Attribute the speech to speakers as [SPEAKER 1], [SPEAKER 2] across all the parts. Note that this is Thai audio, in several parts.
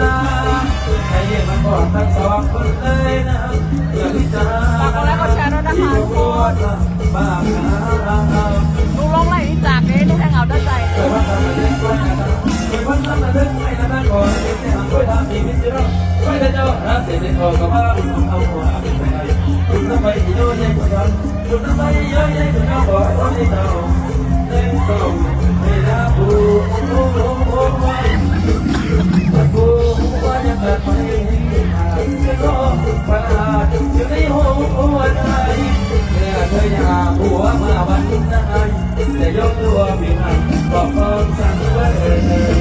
[SPEAKER 1] นะให้มันกอดทั้งสองคนเลยนะอย่าพิจาร
[SPEAKER 2] ฝากกดไลค์กดแชร์ด้วยนะคะทุกคน
[SPEAKER 1] บ้า
[SPEAKER 2] ลุงลงไหลนี่จากนี้ลุงแทงเอาด้านใจ
[SPEAKER 1] เคยว่าทำมาเล่นด้วยนะเคยว่าทำมาเล่นไม่นะบ้านก่อนเด็กแต่หางด้วยทำดีมิตรเราด้เจ้ารักเสร็จในคอกับว่าเอาหัวไปไหนคุณ ว่ายังแบบไม่จะก็ประหลาดอยู่ในหัวใจเมื่อเธออยากหัวมาวันนั้นจะยกตัวมีมันบอกความสั่งไว้เออ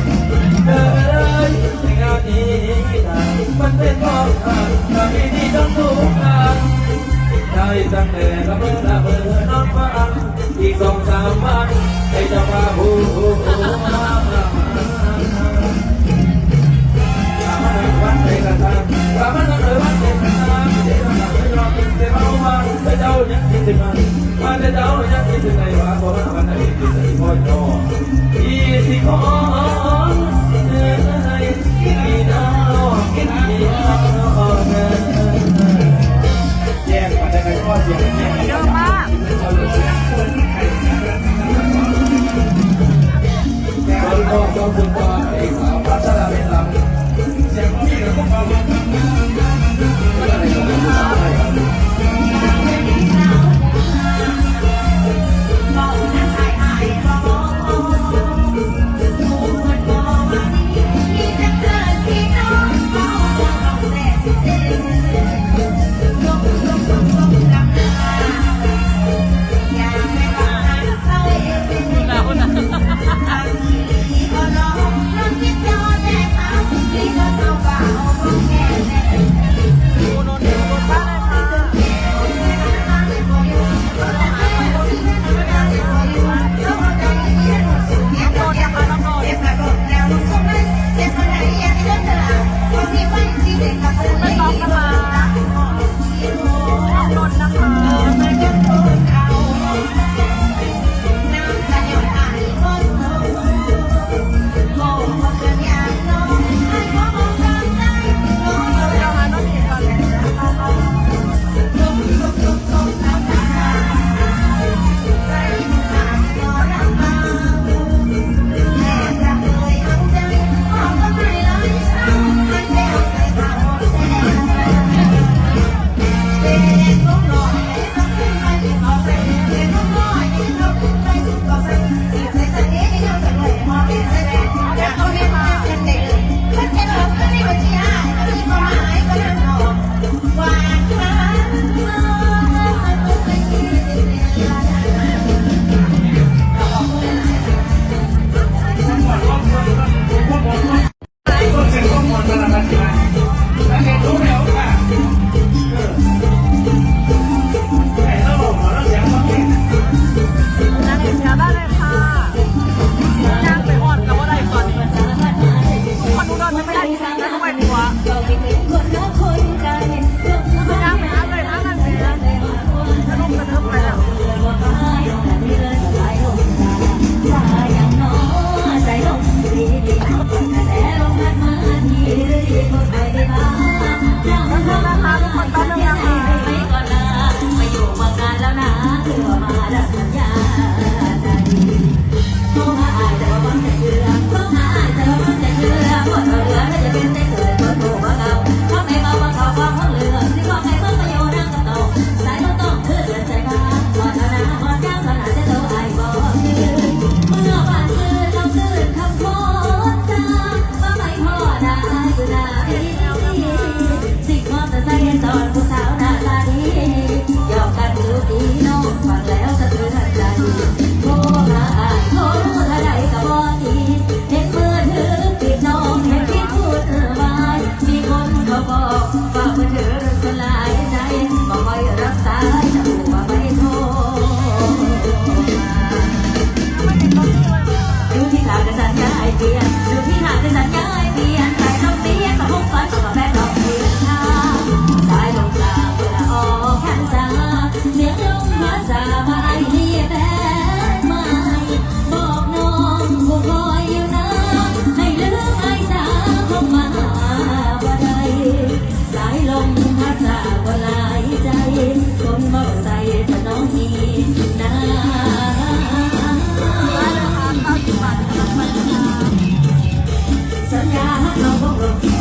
[SPEAKER 1] เออในงานนี้มันเป็นของทางทางนี้ต้องทุกทางได้ตั้งแต่ละเมื่อละเมื่อนอนฟังอีกสองสามวันให้เจ้ามาหูมา วั ดิฉันย้ายเปลี่ยนใครต้องเปลี่ยนก็คงฝัน ย